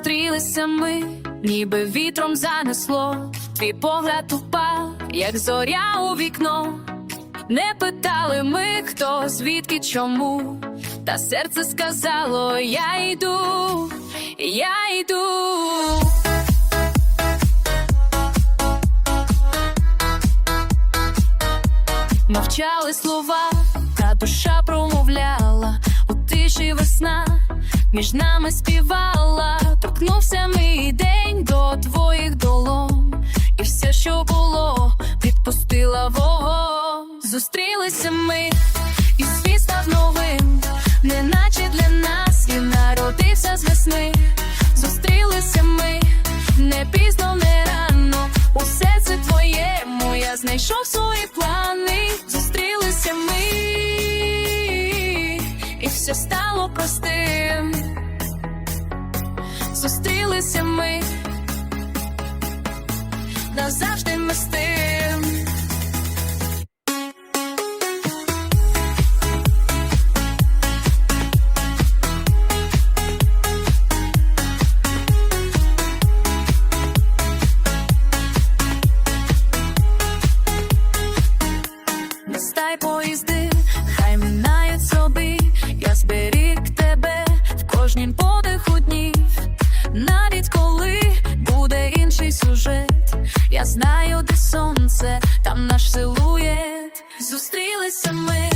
Зустрілися ми, ніби вітром занесло, твій погляд упав, як зоря у вікно. Не питали ми, хто, звідки, чому, та серце сказало: Я йду, я йду. Мовчали слова, та душа промовляла у тиші весна, між нами співала, торкнувся мій день до твоїх долон, і все, що було, відпустила вогонь. Зустрілися ми, і світ став новим, неначе для нас він народився з весни. Зустрілися ми, не пізно, не рано, усе це твоєму, я знайшов свої плани, все стало простим. Зустрілися ми, назавжди ми інший сюжет, я знаю, де сонце, там наш силуєт. Зустрілися ми,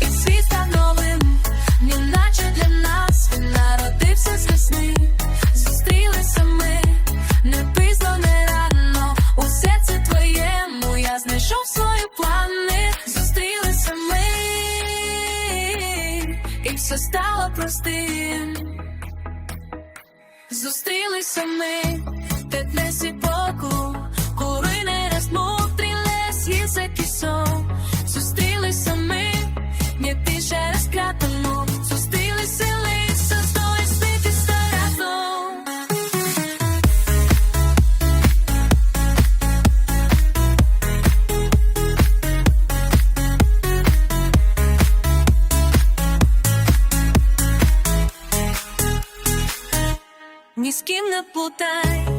і світ став новим, неначе для нас він народився з весни. Зустрілися ми, не пізно, не рано, усе це твоєму, я знайшов свої плани. Зустрілися ми, і все стало простим. Зустрілися ми, те днесі поку, коли не розмокрі лес є за пісок. Зустрілися ми, не тише розкратано, зустрілися лиса, стой світися разом. Ні з ким не плутай,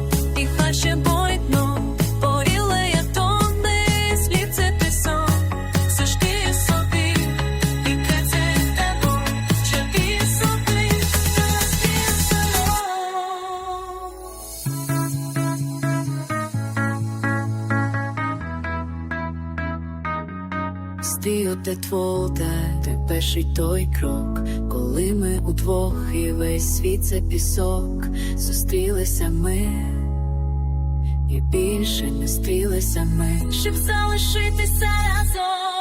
Стій де твода, ти перший той крок, коли ми удвох і весь світ це пісок, зустрілися ми, і більше не стрілися ми, щоб залишитися разом.